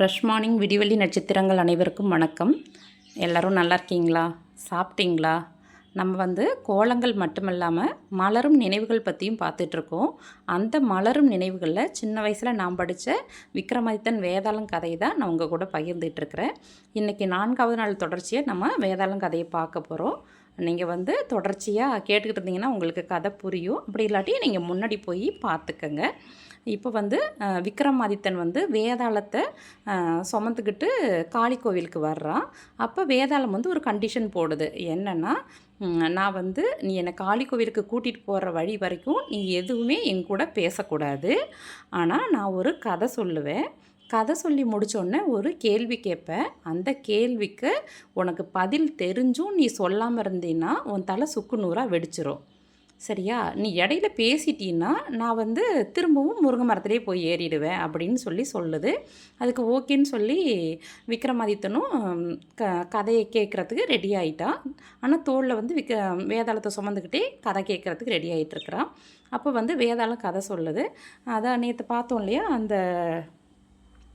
Fresh morning விடிவெளி நட்சத்திரங்கள் அனைவருக்கும் வணக்கம். எல்லோரும் நல்லா இருக்கீங்களா? சாப்பிட்டீங்களா? நம்ம வந்து கோலங்கள் மட்டுமல்லாமல் மலரும் நினைவுகள் பற்றியும் பார்த்துட்ருக்கோம் அந்த மலரும் நினைவுகளில் சின்ன வயசில் நான் படித்த விக்ரமாதித்தன் வேதாளம் கதையை தான் நான் உங்கள் கூட பகிர்ந்துட்டுருக்கிறேன் இன்றைக்கி நான்காவது நாள் தொடர்ச்சியாக நம்ம வேதாளம் கதையை பார்க்க போகிறோம் நீங்கள் வந்து தொடர்ச்சியாக கேட்டுக்கிட்டு இருந்தீங்கன்னா உங்களுக்கு கதை புரியும். அப்படி இல்லாட்டி நீங்கள் முன்னாடி போய் பார்த்துக்கங்க. இப்போ வந்து விக்ரமாதித்தன் வந்து வேதாளத்தை சுமந்துக்கிட்டு காளி கோவிலுக்கு வர்றான். அப்போ வேதாளம் வந்து ஒரு கண்டிஷன் போடுது. என்னென்னா நான் வந்து நீ என்னை காளி கோவிலுக்கு கூட்டிகிட்டு போகிற வழி வரைக்கும் நீ எதுவுமே என் கூட பேசக்கூடாது. ஆனால் நான் ஒரு கதை சொல்லுவேன். கதை சொல்லி முடிச்சோடனே ஒரு கேள்வி கேட்பேன். அந்த கேள்விக்கு உனக்கு பதில் தெரிஞ்சும் நீ சொல்லாமல் இருந்தீன்னா உன் தலை சுக்கு நூறாக வெடிச்சிரும். சரியா? நீ இடையில பேசிட்டீன்னா நான் வந்து திரும்பவும் முருங்கை மரத்திலே போய் ஏறிடுவேன் அப்படின்னு சொல்லி சொல்லுது. அதுக்கு ஓகேன்னு சொல்லி விக்ரமாதித்தனும் க கதையை கேட்குறதுக்கு ரெடி ஆகிட்டான் ஆனால் தோளில் வந்து விக்க வேதாளத்தை சுமந்துக்கிட்டே கதை கேட்குறதுக்கு ரெடி ஆகிட்டுருக்குறான் அப்போ வந்து வேதாளம் கதை சொல்லுது. அதான் நேற்று பார்த்தோம் இல்லையா அந்த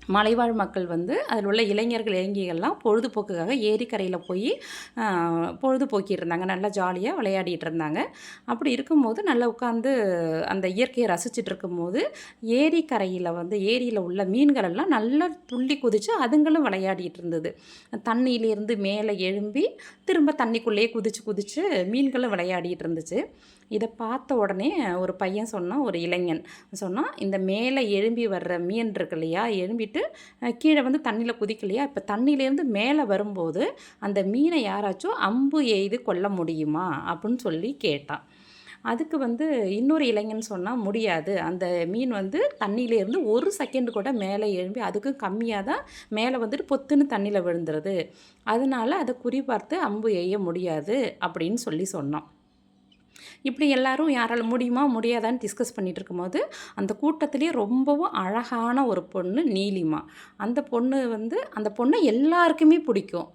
மலைவாழ் மக்கள் வந்து அதில் உள்ள இளைஞர்கள் இளைஞர்கள்லாம் பொழுதுபோக்குக்காக ஏரிக்கரையில் போய் பொழுதுபோக்கிட்டு இருந்தாங்க நல்லா ஜாலியாக விளையாடிட்டு இருந்தாங்க அப்படி இருக்கும்போது நல்லா உட்காந்து அந்த இயற்கையை ரசிச்சுட்டு இருக்கும்போது ஏரிக்கரையில் வந்து ஏரியில் உள்ள மீன்கள் எல்லாம் நல்லா துள்ளி குதித்து அதுங்களும் விளையாடிட்டு இருந்தது தண்ணியிலேருந்து மேலே எழும்பி திரும்ப தண்ணிக்குள்ளேயே குதித்து குதித்து மீன்களும் விளையாடிட்டு இருந்துச்சு இதை பார்த்த உடனே ஒரு பையன் சொன்னான் ஒரு இளைஞன் சொன்னான் இந்த மேலே எழும்பி வர்ற மீன் இருக்கு இல்லையா எழும்பிட்டு கீழே வந்து தண்ணியில் குதிக்கலையா இப்போ தண்ணியிலேருந்து மேலே வரும்போது அந்த மீனை யாராச்சும் அம்பு எய்து கொல்ல முடியுமா அப்படின்னு சொல்லி கேட்டான். அதுக்கு வந்து இன்னொரு இளைஞன் சொன்னால் முடியாது. அந்த மீன் வந்து தண்ணியிலேருந்து ஒரு செகண்ட் கூட மேலே எழும்பி அதுக்கும் கம்மியாக தான் மேலே வந்துட்டு பொத்துன்னு தண்ணியில் விழுந்துருது. அதனால அதை குறிபார்த்து அம்பு எய்ய முடியாது அப்படின்னு சொல்லி சொன்னான். இப்படி எல்லாரும் யாரால் முடியுமா முடியாதான்னு டிஸ்கஸ் பண்ணிகிட்டு இருக்கும்போது அந்த கூட்டத்திலேயே ரொம்பவும் அழகான ஒரு பொண்ணு நீலிமா. அந்த பொண்ணு வந்து அந்த பொண்ணை எல்லாருக்குமே பிடிக்கும்.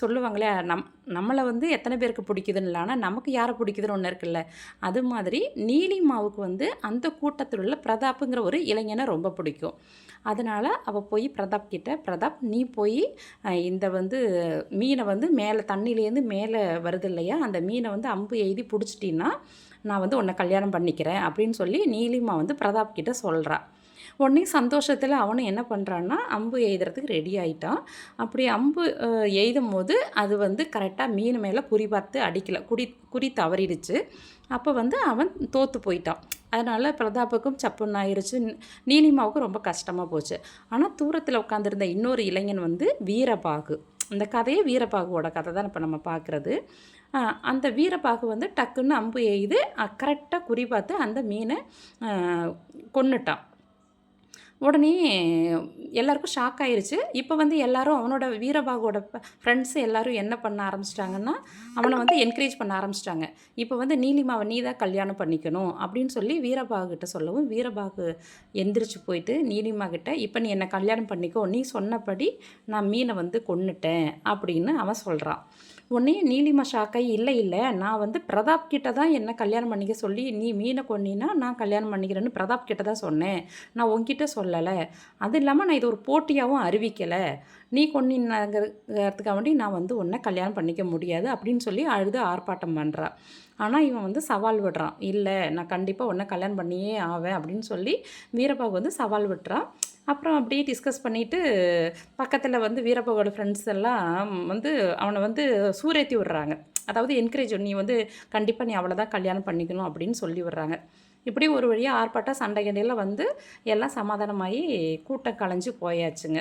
சொல்லுவாங்களே நம் நம்மளை வந்து எத்தனை பேருக்கு பிடிக்குதுன்னு இல்லை ஆனால் நமக்கு யாரை பிடிக்குதுன்னு ஒன்று இருக்குல்ல. அது மாதிரி நீலிமாவுக்கு வந்து அந்த கூட்டத்தில் உள்ள பிரதாப்புங்கிற ஒரு இளைஞனை ரொம்ப பிடிக்கும். அதனால் அவள் போய் பிரதாப் கிட்ட பிரதாப் நீ போய் இந்த வந்து மீனை வந்து மேலே தண்ணியிலேருந்து மேலே வருது இல்லையா? அந்த மீனை வந்து அம்பு எய்தி பிடிச்சிட்டின்னா நான் வந்து உன்னை கல்யாணம் பண்ணிக்கிறேன். அப்படின்னு சொல்லி நீலிமா வந்து பிரதாப் கிட்ட சொல்கிறா உடனே சந்தோஷத்தில் அவனும் என்ன பண்ணுறான்னா அம்பு எய்துறதுக்கு ரெடி ஆகிட்டான் அப்படி அம்பு எய்தும் போது அது வந்து கரெக்டாக மீன் மேலே குறி பார்த்து அடிக்கல. குடி குறி தவறிடுச்சு. அப்போ வந்து அவன் தோற்று போயிட்டான். அதனால் பிரதாப்புக்கும் சப்புன்னு ஆயிடுச்சு நீலிமாவுக்கும் ரொம்ப கஷ்டமாக போச்சு. ஆனால் தூரத்தில் உட்காந்துருந்த இன்னொரு இளைஞன் வந்து வீரபாகு. இந்த கதையே வீரபாகுவோட கதை தான் இப்போ நம்ம பார்க்குறது. அந்த வீரபாகு வந்து டக்குன்னு அம்பு எய்து கரெக்டாக குறி பார்த்து அந்த மீனை கொன்னுட்டான். உடனே எல்லாருக்கும் ஷாக் ஆயிடுச்சு இப்போ வந்து எல்லாரும் அவனோட வீரபாகுவோட ஃப்ரெண்ட்ஸ் எல்லாரும் என்ன பண்ண ஆரம்பிச்சிட்டாங்கன்னா அவனை வந்து என்கரேஜ் பண்ண ஆரம்பிச்சிட்டாங்க. இப்போ வந்து நீலிமாவை நீ தான் கல்யாணம் பண்ணிக்கணும் அப்படின்னு சொல்லி வீரபாகு கிட்ட சொல்லவும் வீரபாகு எந்திரிச்சு போயிட்டு நீலிமா கிட்ட இப்போ நீ என்னை கல்யாணம் பண்ணிக்கோ. நீ சொன்னபடி நான் மீனை வந்து கொன்னுட்டேன் அப்படின்னு அவன் சொல்கிறான் உடனே நீலிமா ஷாக்கை இல்லை இல்லை நான் வந்து பிரதாப் கிட்ட தான் என்ன கல்யாணம் பண்ணிக்க சொல்லி நீ மீனை கொன்னினா நான் கல்யாணம் பண்ணிக்கிறேன்னு பிரதாப் கிட்ட தான் சொன்னேன். நான் உன்கிட்ட சொல்லலை. அது இல்லாமல் நான் இது ஒரு போட்டியாகவும் அறிவிக்கலை. நீ கொன்னினாங்கிறதுக்காக வேண்டி நான் வந்து உன்னை கல்யாணம் பண்ணிக்க முடியாது அப்படின்னு சொல்லி அழுது ஆர்ப்பாட்டம் பண்ணுறா ஆனால் இவன் வந்து சவால் விடுறான். இல்லை நான் கண்டிப்பாக உன்னை கல்யாணம் பண்ணியே ஆவேன் அப்படின்னு சொல்லி வீரப்பாவுக்கு வந்து சவால் விட்டுறான். அப்புறம் அப்படியே டிஸ்கஸ் பண்ணிவிட்டு பக்கத்தில் வந்து வீரப்பாவோட ஃப்ரெண்ட்ஸ் எல்லாம் வந்து அவனை வந்து சூரேத்தி விடுறாங்க. அதாவது என்கரேஜ் நீ வந்து கண்டிப்பாக நீ அவ்வளோதான் தான் கல்யாணம் பண்ணிக்கணும் அப்படின்னு சொல்லி விடுறாங்க. இப்படி ஒரு வழியாக ஆர்ப்பாட்டம் சண்டை கண்டையில் வந்து எல்லாம் சமாதானமாகி கூட்டம் கலைஞ்சு போயாச்சுங்க.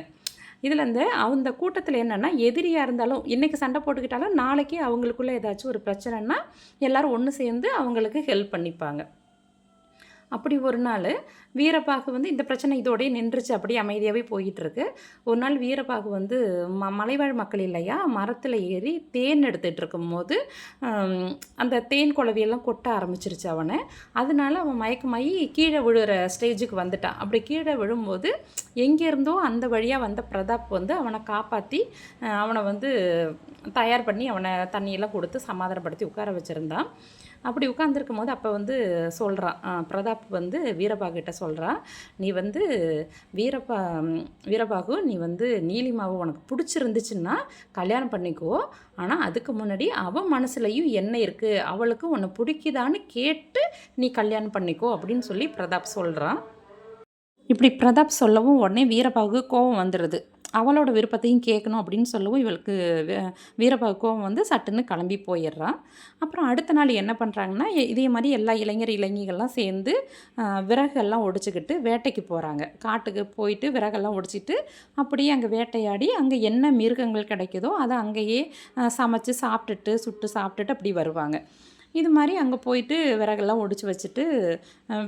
இதில் இந்த அந்த கூட்டத்தில் என்னென்னா எதிரியாக இருந்தாலும் இன்றைக்கி சண்டை போட்டுக்கிட்டாலும் நாளைக்கு அவங்களுக்குள்ளே ஏதாச்சும் ஒரு பிரச்சனைனா எல்லாரும் ஒன்று சேர்ந்து அவங்களுக்கு ஹெல்ப் பண்ணிப்பாங்க. அப்படி ஒரு நாள் வீரபாகு வந்து இந்த பிரச்சனை இதோடய நின்றுச்சு அப்படியே அமைதியாகவே போயிட்டுருக்கு. ஒரு நாள் வீரபாகு வந்து ம மலைவாழ் மக்கள் இல்லையா மரத்தில் ஏறி தேன் எடுத்துகிட்டு இருக்கும்போது அந்த தேன் குழவியெல்லாம் கொட்ட ஆரம்பிச்சிருச்சு அவனை. அதனால அவன் மயக்கமாயி கீழே விழுகிற ஸ்டேஜுக்கு வந்துட்டான் அப்படி கீழே விழும்போது எங்கேருந்தோ அந்த வழியாக வந்த பிரதாப் வந்து அவனை காப்பாற்றி அவனை வந்து தயார் பண்ணி அவனை தண்ணியெல்லாம் கொடுத்து சமாதானப்படுத்தி உட்கார வச்சுருந்தான். அப்படி உட்காந்துருக்கும் போது அப்போ வந்து சொல்கிறான் பிரதாப் வந்து வீரபாகிட்ட சொல்கிறான் நீ வந்து வீரபா வீரபாகு நீ வந்து நீலிமாவை உனக்கு பிடிச்சிருந்துச்சுன்னா கல்யாணம் பண்ணிக்கோ. ஆனால் அதுக்கு முன்னாடி அவன் மனசுலையும் என்ன இருக்குது அவளுக்கு உன்னை பிடிக்குதான்னு கேட்டு நீ கல்யாணம் பண்ணிக்கோ. அப்படின்னு சொல்லி பிரதாப் சொல்கிறான் இப்படி பிரதாப் சொல்லவும் உடனே வீரபாகு கோபம் வந்துடுது அவளோட விருப்பத்தையும் கேட்கணும் அப்படின்னு சொல்லவும் இவளுக்கு வீரபாகு வந்து சட்டுன்னு கிளம்பி போயிடுறான் அப்புறம் அடுத்த நாள் என்ன பண்ணுறாங்கன்னா இதே மாதிரி எல்லா இளைஞர் இளைஞர்கள்லாம் சேர்ந்து விறகெல்லாம் ஒடிச்சிக்கிட்டு வேட்டைக்கு போகிறாங்க காட்டுக்கு போயிட்டு விறகெல்லாம் ஒடிச்சிட்டு அப்படியே அங்கே வேட்டையாடி அங்கே என்ன மிருகங்கள் கிடைக்குதோ அதை அங்கேயே சமைச்சு சாப்பிட்டுட்டு சுட்டு சாப்பிட்டுட்டு அப்படி வருவாங்க. இது மாதிரி அங்கே போயிட்டு விறகெல்லாம் ஒடிச்சு வச்சுட்டு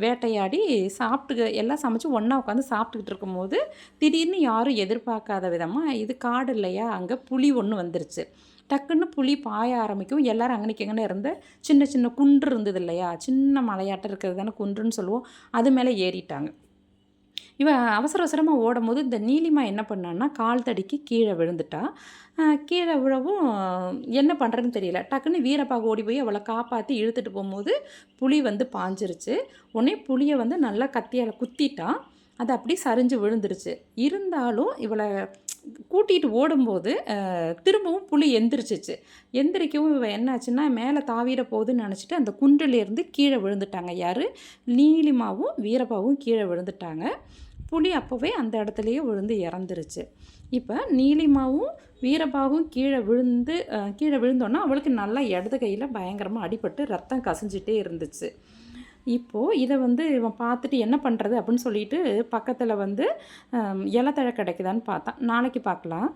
வேட்டையாடி சாப்பிட்டு எல்லாம் சமைச்சு ஒன்றா உட்காந்து சாப்பிட்டுக்கிட்டு இருக்கும்போது திடீர்னு யாரும் எதிர்பார்க்காத விதமாக இது காடு இல்லையா அங்கே புளி ஒன்று வந்துருச்சு. டக்குன்னு புளி பாய ஆரம்பிக்கும். எல்லோரும் அங்கே நிற்கங்கன்னு இருந்த சின்ன சின்ன குன்று இருந்தது இல்லையா சின்ன மலையாட்டம் இருக்கிறது தானே குன்றுன்னு சொல்லுவோம். அது மேலே ஏறிட்டாங்க. இவன் அவசர அவசரமாக ஓடும்போது இந்த நீலிமா என்ன பண்ணான்னா கால் தடிக்கு கீழே விழுந்துட்டா. கீழே விழவும் என்ன பண்ணுறதுன்னு தெரியல. டக்குன்னு வீரப்பாக ஓடி போய் அவளை காப்பாற்றி இழுத்துட்டு போகும்போது புளி வந்து பாஞ்சிருச்சு. உடனே புளியை வந்து நல்லா கத்தியால் குத்திட்டான் அது அப்படி சரிஞ்சு விழுந்துருச்சு. இருந்தாலும் இவளை கூட்டிகிட்டு ஓடும்போது திரும்பவும் புளி எந்திரிச்சிச்சு. எந்திரிக்கவும் இவன் என்னாச்சுன்னா மேலே தாவிட போகுதுன்னு நினச்சிட்டு அந்த குன்றிலேருந்து கீழே விழுந்துட்டாங்க. யார்? நீலிமாவும் வீரப்பாவும் கீழே விழுந்துட்டாங்க. புளி அப்போவே அந்த இடத்துலையே விழுந்து இறந்துருச்சு. இப்போ நீலிமாவும் வீரபாவும் கீழே விழுந்து கீழே விழுந்தோன்னா அவளுக்கு நல்லா இடது கையில் பயங்கரமாக அடிபட்டு ரத்தம் கசிஞ்சிட்டே இருந்துச்சு. இப்போது இதை வந்து இவன் பார்த்துட்டு என்ன பண்ணுறது அப்படின்னு சொல்லிட்டு பக்கத்தில் வந்து இலத்தழை கிடைக்குதான்னு பார்த்தான். நாளைக்கு பார்க்கலாம்.